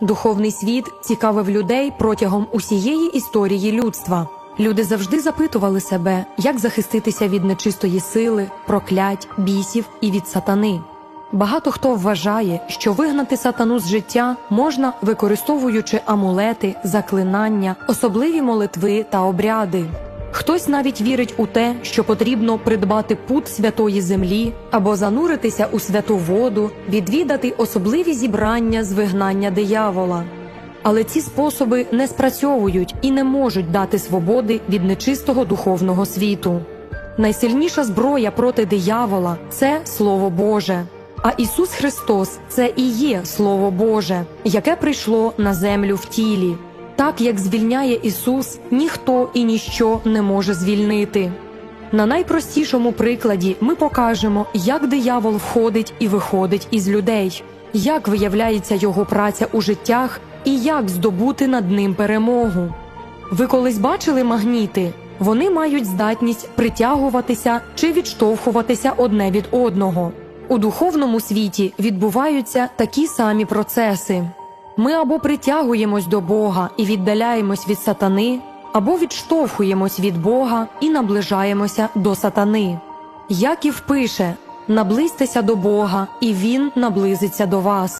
Духовний світ цікавив людей протягом усієї історії людства. Люди завжди запитували себе, як захиститися від нечистої сили, проклять, бісів і від сатани. Багато хто вважає, що вигнати сатану з життя можна використовуючи амулети, заклинання, особливі молитви та обряди. Хтось навіть вірить у те, що потрібно придбати пут святої землі або зануритися у святу воду, відвідати особливі зібрання з вигнання диявола. Але ці способи не спрацьовують і не можуть дати свободи від нечистого духовного світу. Найсильніша зброя проти диявола це Слово Боже. А Ісус Христос це і є Слово Боже, яке прийшло на землю в тілі. Так як звільняє Ісус, ніхто і ніщо не може звільнити. На найпростішому прикладі ми покажемо, як диявол входить і виходить із людей, як виявляється його праця у життях і як здобути над ним перемогу. Ви колись бачили магніти? Вони мають здатність притягуватися чи відштовхуватися одне від одного. У духовному світі відбуваються такі самі процеси. Ми або притягуємось до Бога і віддаляємось від сатани, або відштовхуємось від Бога і наближаємося до сатани. Яків пише: наблизьтеся до Бога, і Він наблизиться до вас.